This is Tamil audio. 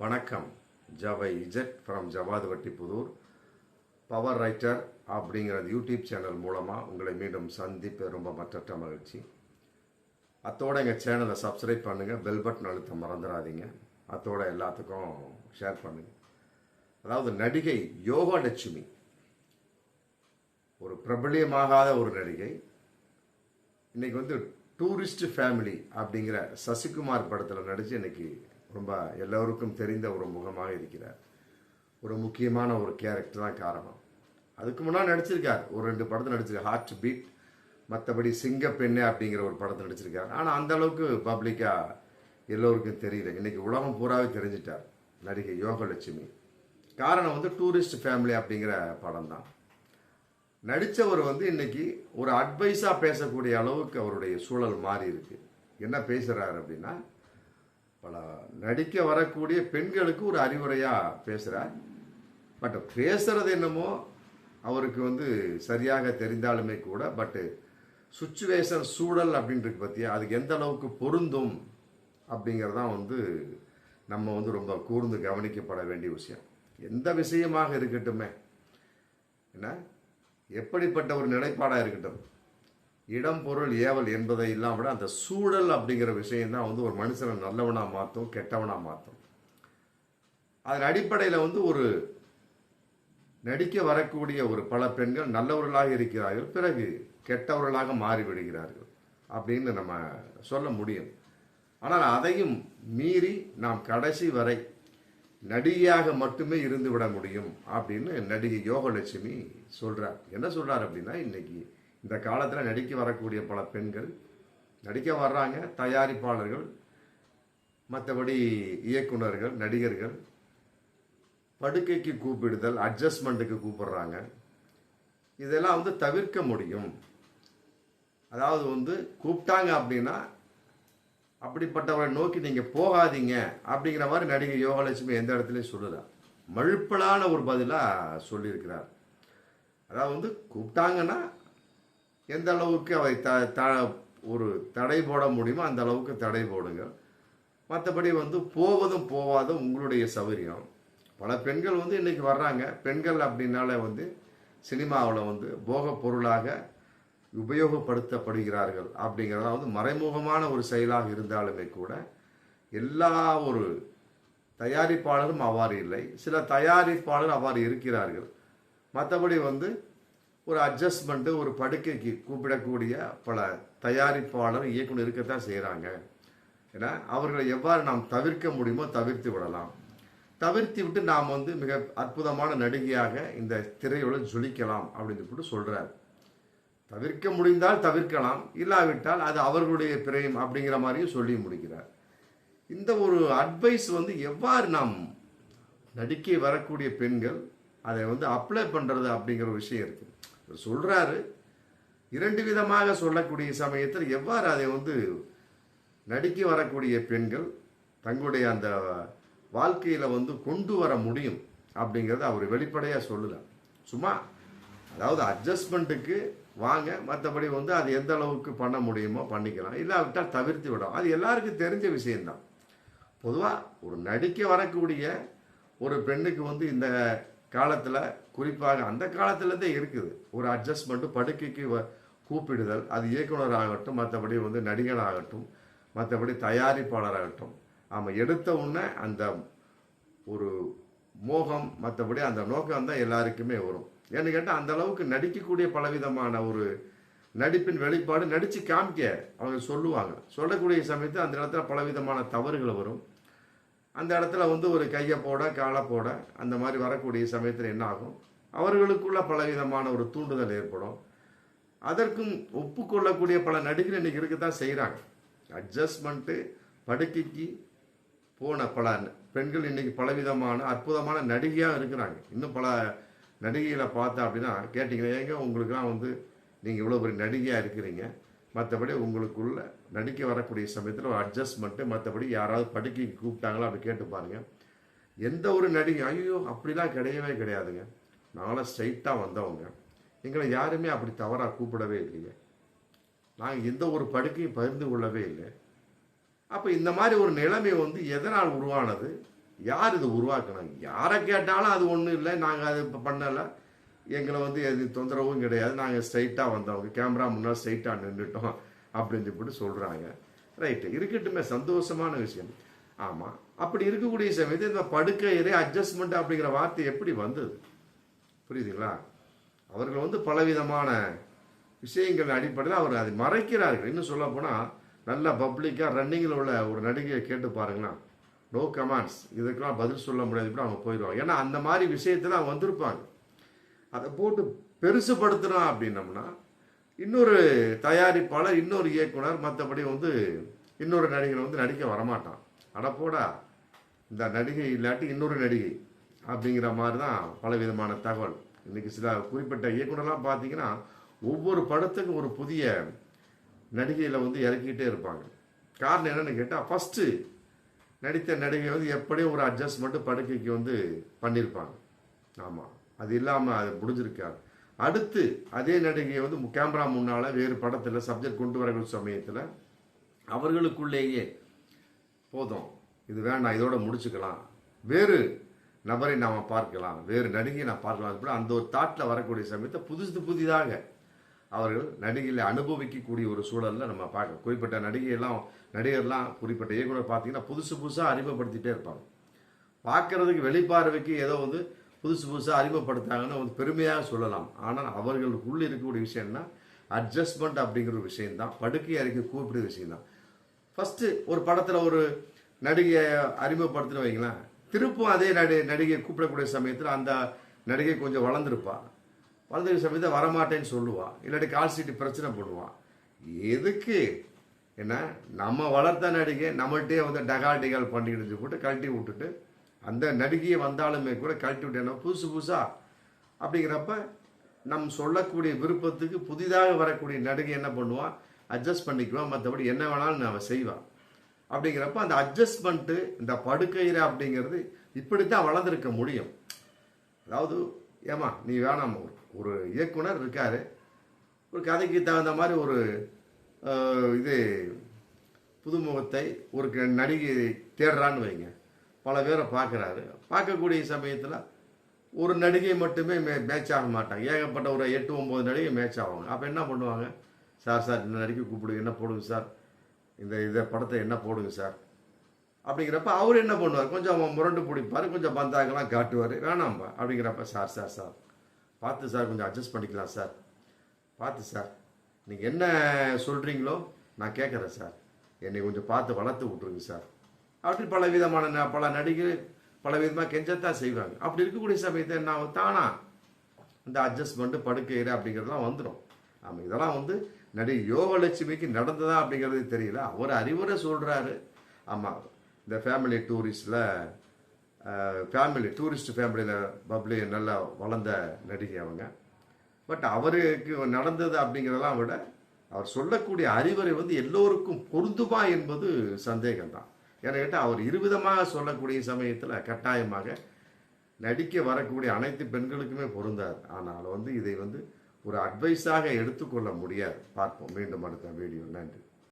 வணக்கம். ஜவை இஜட் ஃப்ரம் ஜவாது வட்டிப்புதூர் பவர் ரைட்டர் அப்படிங்கிறது யூடியூப் சேனல் மூலமாக உங்களை மீண்டும் சந்திப்பு ரொம்ப மற்றற்ற மகிழ்ச்சி. அத்தோட எங்கள் சேனலை சப்ஸ்கிரைப் பண்ணுங்கள் பெல் பட்டன் அழுத்த மறந்துடாதீங்க. அத்தோட எல்லாத்துக்கும் ஷேர் பண்ணுங்கள் அதாவது நடிகை யோகலட்சுமி. ஒரு பிரபலியமாகாத ஒரு நடிகை. இன்னைக்கு வந்து டூரிஸ்ட் ஃபேமிலி அப்படிங்கிற சசிகுமார் படத்தில் நடித்து இன்னைக்கு ரொம்ப எல்லோருக்கும் தெரிந்த ஒரு முகமாக இருக்கிறார். ஒரு முக்கியமான ஒரு கேரக்டர் தான் காரணம். அதுக்கு முன்னால் நடிச்சிருக்கார். ஒரு ரெண்டு படத்தில் நடிச்சிருக்கார். ஹார்ட் பீட் மற்றபடி சிங்கப்பெண்ணே அப்படிங்கிற ஒரு படத்தில் நடிச்சிருக்கார். ஆனால் அந்த அளவுக்கு பப்ளிக்காக எல்லோருக்கும் தெரியல. இன்னைக்கு உலகம் பூராவே தெரிஞ்சிட்டார். நடிகை யோகலட்சுமி. காரணம் வந்து டூரிஸ்ட் ஃபேமிலி அப்படிங்கிற படம் தான். நடித்தவர் வந்து இன்னைக்கு ஒரு அட்வைஸாக பேசக்கூடிய அளவுக்கு அவருடைய சூழல் மாறி இருக்கு. என்ன பேசுகிறார் அப்படின்னா பல நடிக்க வரக்கூடிய பெண்களுக்கு ஒரு அறிவுரையாக பேசுகிறார் பட் பேசுகிறது என்னமோ அவருக்கு வந்து சரியாக தெரிந்தாலுமே கூட பட்டு சுச்சுவேஷன் சூழல் அப்படின்றது பற்றியா அதுக்கு எந்த அளவுக்கு பொருந்தும் அப்படிங்கிறதான் வந்து நம்ம வந்து ரொம்ப கூர்ந்து கவனிக்கப்பட வேண்டிய விஷயம். எந்த விஷயமாக இருக்கட்டுமே என்ன? எப்படிப்பட்ட ஒரு நிலைப்பாடாக இருக்கட்டும். இடம் பொருள் ஏவல் என்பதை இல்லாம விட அந்த சூழல் அப்படிங்கிற விஷயம்தான் வந்து ஒரு மனுஷனை நல்லவனாக மாற்றும் கெட்டவனாக மாற்றும் அதன் அடிப்படையில் வந்து ஒரு நடிக்க வரக்கூடிய ஒரு பல பெண்கள் நல்லவர்களாக இருக்கிறார்கள் பிறகு கெட்டவர்களாக மாறிவிடுகிறார்கள் அப்படின்னு நம்ம சொல்ல முடியும். ஆனால் அதையும் மீறி நாம் கடைசி வரை நடிகையாக மட்டுமே இருந்து விட முடியும் அப்படின்னு நடிகை யோகலட்சுமி சொல்கிறார் என்ன சொல்கிறார் அப்படின்னா இன்னைக்கு இந்த காலத்தில் நடிக்க வரக்கூடிய பல பெண்கள் நடிக்க வர்றாங்க தயாரிப்பாளர்கள் மற்றபடி இயக்குனர்கள் நடிகர்கள். படுக்கைக்கு கூப்பிடுதல் அட்ஜஸ்ட்மெண்ட்டுக்கு கூப்பிடுறாங்க. இதெல்லாம் வந்து தவிர்க்க முடியும். அதாவது வந்து கூப்பிட்டாங்க அப்படின்னா அப்படிப்பட்டவரை நோக்கி நீங்கள் போகாதீங்க அப்படிங்கிற மாதிரி நடிகை யோகலட்சுமி எந்த இடத்துலையும் சொல்லல. மழுப்பலான ஒரு பதிலாக சொல்லியிருக்கிறார். அதாவது வந்து கூப்பிட்டாங்கன்னா எந்த அளவுக்கு அவை த த ஒரு தடை போட முடியுமோ அந்த அளவுக்கு தடை போடுங்க மற்றபடி வந்து போவதும் போவாதும் உங்களுடைய சௌகரியம். பல பெண்கள் வந்து இன்னைக்கு வர்றாங்க. பெண்கள் அப்படின்னாலே வந்து சினிமாவில் வந்து போகப் பொருளாக உபயோகப்படுத்தப்படுகிறார்கள் அப்படிங்கிறதா வந்து மறைமுகமான ஒரு செயலாக இருந்தாலுமே கூட எல்லா ஒரு தயாரிப்பாளரும் அவ்வாறு இல்லை. சில தயாரிப்பாளர் அவ்வாறு இருக்கிறார்கள். மற்றபடி வந்து ஒரு அட்ஜஸ்ட்மெண்ட்டு ஒரு படுக்கைக்கு கூப்பிடக்கூடிய பல தயாரிப்பாளர் இயக்குனர் இருக்கத்தான் செய்கிறாங்க ஏன்னா அவர்களை எவ்வாறு நாம் தவிர்க்க முடியுமோ தவிர்த்து விடலாம். தவிர்த்து விட்டு நாம் வந்து மிக அற்புதமான நடிகையாக இந்த திரையுடன் ஜொலிக்கலாம் அப்படின்னு சொல்லிட்டு சொல்கிறார் தவிர்க்க முடிந்தால் தவிர்க்கலாம் இல்லாவிட்டால் அது அவர்களுடைய பிரியம் அப்படிங்கிற மாதிரியும் சொல்லி முடிக்கிறார். இந்த ஒரு அட்வைஸ் வந்து எவ்வாறு நாம் நடிக்க வரக்கூடிய பெண்கள் அதை வந்து அப்ளை பண்ணுறது அப்படிங்கிற ஒரு விஷயம் இருக்குது இவர் சொல்கிறாரு இரண்டு விதமாக சொல்லக்கூடிய சமயத்தில் எவ்வாறு அதை வந்து நடிக்க வரக்கூடிய பெண்கள் தங்களுடைய அந்த வாழ்க்கையில் வந்து கொண்டு வர முடியும் அப்படிங்கிறத அவர் வெளிப்படையாக சொல்லல சும்மா அதாவது அட்ஜஸ்ட்மெண்ட்டுக்கு வாங்க மற்றபடி வந்து அது எந்த அளவுக்கு பண்ண முடியுமோ பண்ணிக்கலாம். இல்லாவிட்டால் தவிர்த்து விடும் அது எல்லாருக்கும் தெரிஞ்ச விஷயம்தான். பொதுவாக ஒரு நடிக்க வரக்கூடிய ஒரு பெண்ணுக்கு வந்து இந்த காலத்தில் குறிப்பாக அந்த காலத்துலேருந்தே இருக்குது. ஒரு அட்ஜஸ்ட்மெண்ட்டு படுக்கைக்கு வ- கூப்பிடுதல் அது இயக்குனர் ஆகட்டும் மற்றபடி வந்து நடிகர் ஆகட்டும் மற்றபடி தயாரிப்பாளராகட்டும். ஆமாம் எடுத்த உடனே அந்த ஒரு மோகம் மற்றபடி அந்த நோக்கம் தான் எல்லாருக்குமே வரும். ஏன்னு கேட்டால் அந்த அளவுக்கு நடிக்கக்கூடிய பலவிதமான ஒரு நடிப்பின் வெளிப்பாடு நடித்து காமிக்க அவங்க சொல்லுவாங்க. சொல்லக்கூடிய சமயத்தில் அந்த இடத்துல பலவிதமான தவறுகள் வரும். அந்த இடத்துல வந்து ஒரு கையை போட காலை போட அந்த மாதிரி வரக்கூடிய சமயத்தில் என்ன ஆகும்? அவர்களுக்குள்ள பலவிதமான ஒரு தூண்டுதல் ஏற்படும். அதற்கும் ஒப்புக்கொள்ளக்கூடிய பல நடிகர்கள் இன்னைக்கு இருக்கத்தான் செய்கிறாங்க அட்ஜஸ்ட்மெண்ட்டு படுக்கைக்கு போன பல பெண்கள் இன்னைக்கு பலவிதமான அற்புதமான நடிகையாக இருக்கிறாங்க. இன்னும் பல நடிகைகளை பார்த்தா அப்படின்னா கேட்டிங்கன்னா ஏங்க உங்களுக்குலாம் வந்து நீங்கள் இவ்வளோ பெரிய நடிகையாக இருக்கிறீங்க. மற்றபடி உங்களுக்குள்ள நடிக்க வரக்கூடிய சமயத்தில் ஒரு அட்ஜஸ்ட்மெண்ட்டு மற்றபடி யாராவது படுக்கைக்கு கூப்பிட்டாங்களா அப்படி கேட்டு பாருங்க. எந்த ஒரு நடிகை ஐயோ அப்படிலாம் கிடையவே கிடையாதுங்க. நாங்களாம் ஸ்ட்ரைட்டாக வந்தவங்க. எங்களை யாருமே அப்படி தவறாக கூப்பிடவே இல்லைங்க. நாங்கள் எந்த ஒரு படுக்கையும் பகிர்ந்து கொள்ளவே இல்லை. அப்போ இந்த மாதிரி ஒரு நிலைமை வந்து எதனால் உருவானது? யார் இது உருவாக்கணும் யாரை கேட்டாலும் அது ஒன்றும் இல்லை. நாங்கள் அது இப்போ பண்ணலை. எங்களை வந்து எது தொந்தரவும் கிடையாது. நாங்கள் ஸ்ட்ரைட்டாக வந்தவங்க கேமரா முன்னால் ஸ்ட்ரைட்டாக நின்றுட்டோம் அப்படின்னு சொல்லிட்டு சொல்கிறாங்க ரைட்டு இருக்கட்டுமே சந்தோஷமான விஷயம். ஆமாம் அப்படி இருக்கக்கூடிய சமயத்தில் இந்த படுக்கையிலே அட்ஜஸ்ட்மெண்ட் அப்படிங்கிற வார்த்தை எப்படி வந்தது? புரியுதுங்களா? அவர்கள் வந்து பலவிதமான விஷயங்கள் அடிப்படையில் அவர் அதை மறைக்கிறார்கள். இன்னும் சொல்ல போனால் நல்ல பப்ளிக்காக ரன்னிங்கில் உள்ள ஒரு நடிகையை கேட்டு பாருங்களா? நோ கமாண்ட்ஸ் இதுக்கெல்லாம் பதில் சொல்ல முடியாது. இப்படி அவங்க போயிடுவாங்க. ஏன்னா அந்த மாதிரி விஷயத்தில் அவங்க வந்திருப்பாங்க. அதை போட்டு பெருசுபடுத்துறோம் அப்படின்னம்னா இன்னொரு தயாரிப்பாளர் இன்னொரு இயக்குனர் மற்றபடி வந்து இன்னொரு நடிகர் வந்து நடிக்க வரமாட்டான். அடப்போடா இந்த நடிகை இல்லாட்டி இன்னொரு நடிகை அப்படிங்கிற மாதிரி தான் பல விதமான தகவல். இன்றைக்கி சில குறிப்பிட்ட இயக்குனர்லாம் பார்த்தீங்கன்னா ஒவ்வொரு படத்துக்கும் ஒரு புதிய நடிகையில் வந்து இறக்கிக்கிட்டே இருப்பாங்க. காரணம் என்னன்னு கேட்டால் ஃபஸ்ட்டு நடித்த நடிகை வந்து எப்படியும் ஒரு அட்ஜஸ்ட்மெண்ட் படுக்கைக்கு வந்து பண்ணியிருப்பாங்க. ஆமாம் அது இல்லாமல் அது முடிஞ்சிருக்காரு அடுத்து அதே நடிகையை வந்து கேமரா முன்னால் வேறு படத்தில் சப்ஜெக்ட் கொண்டு வரக்கூடிய சமயத்தில் அவர்களுக்குள்ளேயே போதும் இது வேண்டாம் இதோட முடிச்சுக்கலாம். வேறு நபரை நாம் பார்க்கலாம் வேறு நடிகையை நான் பார்க்கலாம். அப்படி அந்த ஒரு தாட்டில் வரக்கூடிய சமயத்தை புதுசு புதிதாக அவர்கள் நடிகையில் அனுபவிக்கக்கூடிய ஒரு சூழலில் நம்ம பார்க்க குறிப்பிட்ட நடிகையெல்லாம் நடிகர்லாம் குறிப்பிட்ட இயக்குனர் பார்த்தீங்கன்னா புதுசு புதுசாக அறிமுகப்படுத்திகிட்டே இருப்பாங்க. பார்க்கறதுக்கு வெளிப்பார்வைக்கு ஏதோ வந்து புதுசு புதுசாக அறிமுகப்படுத்தாங்கன்னு வந்து பெருமையாக சொல்லலாம். ஆனால் அவர்களுக்குள்ளே இருக்கக்கூடிய விஷயம்னா அட்ஜஸ்ட்மெண்ட் அப்படிங்கிற ஒரு விஷயம்தான். படுக்கை அறைக்கு கூப்பிடுற விஷயம்தான். ஃபஸ்ட்டு ஒரு படத்தில் ஒரு நடிகையை அறிமுகப்படுத்தின வைங்களேன். திருப்பும் அதே நடி நடிகையை கூப்பிடக்கூடிய சமயத்தில் அந்த நடிகை கொஞ்சம் வளர்ந்துருப்பா. வளர்ந்துருக்க சமயத்தில் வரமாட்டேன்னு சொல்லுவாள் இல்லாட்டி கால் சீட்டு பிரச்சனை பண்ணுவான் எதுக்கு? என்ன? நம்ம வளர்த்த நடிகை நம்மள்ட்டே வந்து டகாட்டிகள் பண்ணிக்கிட்டு போட்டு கழட்டி விட்டுட்டு அந்த நடிகையை வந்தாலுமே கூட கழட்டி விட்டேன் புதுசு புதுசா. அப்படிங்கிறப்ப நம் சொல்லக்கூடிய விருப்பத்துக்கு புதிதாக வரக்கூடிய நடிகை என்ன பண்ணுவான்? அட்ஜஸ்ட் பண்ணிக்குவான். மற்றபடி என்ன வேணாலும் அவன் செய்வான். அப்படிங்கிறப்ப அந்த அட்ஜஸ்ட்மெண்ட்டு இந்த படுக்கையிற அப்படிங்கிறது இப்படித்தான் வளர்ந்துருக்க முடியும். அதாவது ஏமா நீ வேணாம். ஒரு இயக்குனர் இருக்காரு. ஒரு கதைக்கு தகுந்த மாதிரி ஒரு இது புதுமுகத்தை ஒரு க- நடிகை தேடுறான்னு வைங்க. பல பேரை பார்க்குறாரு. பார்க்கக்கூடிய சமயத்தில் ஒரு நடிகை மட்டுமே மே மேட்ச் ஆக மாட்டாங்க. ஏகப்பட்ட ஒரு எட்டு ஒம்பது நடிகை மேட்ச் ஆவாங்க. அப்போ என்ன பண்ணுவாங்க? சார் சார் இந்த நடிகை கூப்பிடுங்க. என்ன போடுங்க சார்? இந்த இதை படத்தை என்ன போடுங்க சார்? அப்படிங்கிறப்ப அவர் என்ன பண்ணுவார்? கொஞ்சம் முரண்டு பிடிப்பார். கொஞ்சம் பந்தாங்கெல்லாம் காட்டுவார். வேணாம்பா அப்படிங்கிறப்ப சார் சார் சார். பார்த்து சார் கொஞ்சம் அட்ஜஸ்ட் பண்ணிக்கலாம் சார். பார்த்து சார். நீங்கள் என்ன சொல்கிறீங்களோ நான் கேட்குறேன் சார். என்னை கொஞ்சம் பார்த்து வளர்த்து விட்ருங்க சார். அப்படி பல விதமான பல நடிகர் பல விதமாக கெஞ்சத்தான் செய்வாங்க. அப்படி இருக்கக்கூடிய சமயத்தை என்ன தானா இந்த அட்ஜஸ்ட்மெண்ட்டு படுக்கையிற அப்படிங்கிறதெல்லாம் வந்துடும் ஆமாம் இதெல்லாம் வந்து நடிகை யோகலட்சுமிக்கு நடந்ததா அப்படிங்கிறது தெரியல. அவர் அறிவுரை சொல்கிறாரு ஆமாம் இந்த ஃபேமிலி டூரிஸ்டில் ஃபேமிலி டூரிஸ்ட் ஃபேமிலியில் பப்ளி நல்லா வளர்ந்த நடிகை அவங்க. பட் அவருக்கு நடந்தது அப்படிங்கிறதெல்லாம் விட அவர் சொல்லக்கூடிய அறிவுரை வந்து எல்லோருக்கும் பொருந்துமா என்பது சந்தேகம்தான். ஏன்னா கேட்டால் அவர் இருவிதமாக சொல்லக்கூடிய சமயத்தில் கட்டாயமாக நடிக்க வரக்கூடிய அனைத்து பெண்களுக்குமே பொருந்தாது. ஆனால் வந்து இதை வந்து ஒரு அட்வைஸாக எடுத்துக்கொள்ள முடியாது. பார்ப்போம். மீண்டும் அடுத்த வீடியோ நன்றி.